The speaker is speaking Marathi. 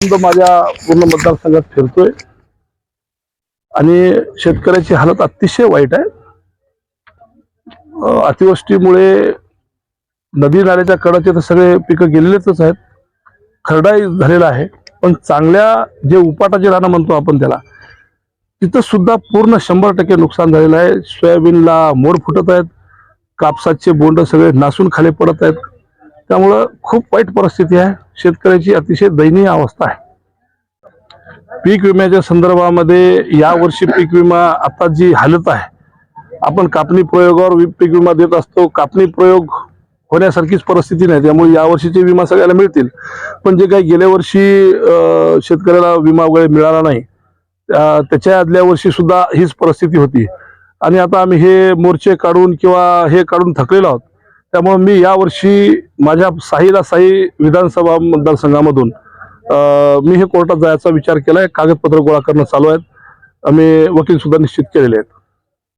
माझ्या पूर्ण मतदारसंघात फिरतोय. आणि शेतकऱ्याची हालत अतिशय वाईट आहे. अतिवृष्टीमुळे नदी नाल्याच्या कडाचे तर सगळे पिकं गेलेलेच आहेत. खरडाई झालेला आहे. पण चांगल्या जे उपाटाचे रानं म्हणतो आपण त्याला तिथं सुद्धा पूर्ण शंभर टक्के नुकसान झालेलं आहे. सोयाबीनला मोड फुटत आहेत. कापसाचे बोंड सगळे नासून खाली पडत आहेत. त्यामुळं खूप वाईट परिस्थिती आहे. शेतकऱ्याची अतिशय दयनीय अवस्था आहे. पीक विम्याच्या संदर्भामध्ये यावर्षी पीक विमा आता जी हालत आहे आपण कापणी प्रयोगावर पीक विमा देत असतो. कापणी प्रयोग होण्यासारखीच परिस्थिती नाही. त्यामुळे यावर्षीचे विमा सगळ्याला मिळतील. पण जे काही गेल्या वर्षी शेतकऱ्याला विमा वगैरे मिळाला नाही त्या- त्याच्या आदल्या वर्षी सुद्धा हीच परिस्थिती होती. आणि आता आम्ही हे मोर्चे काढून किंवा हे काढून थकलेलो आहोत. त्यामुळे मी यावर्षी माझ्या साहीला साई विधानसभा मतदारसंघामधून मी हे कोर्टात जायचा विचार केला आहे कागदपत्र गोळा करणं चालू आहेत. आम्ही वकील सुद्धा निश्चित केलेले आहेत.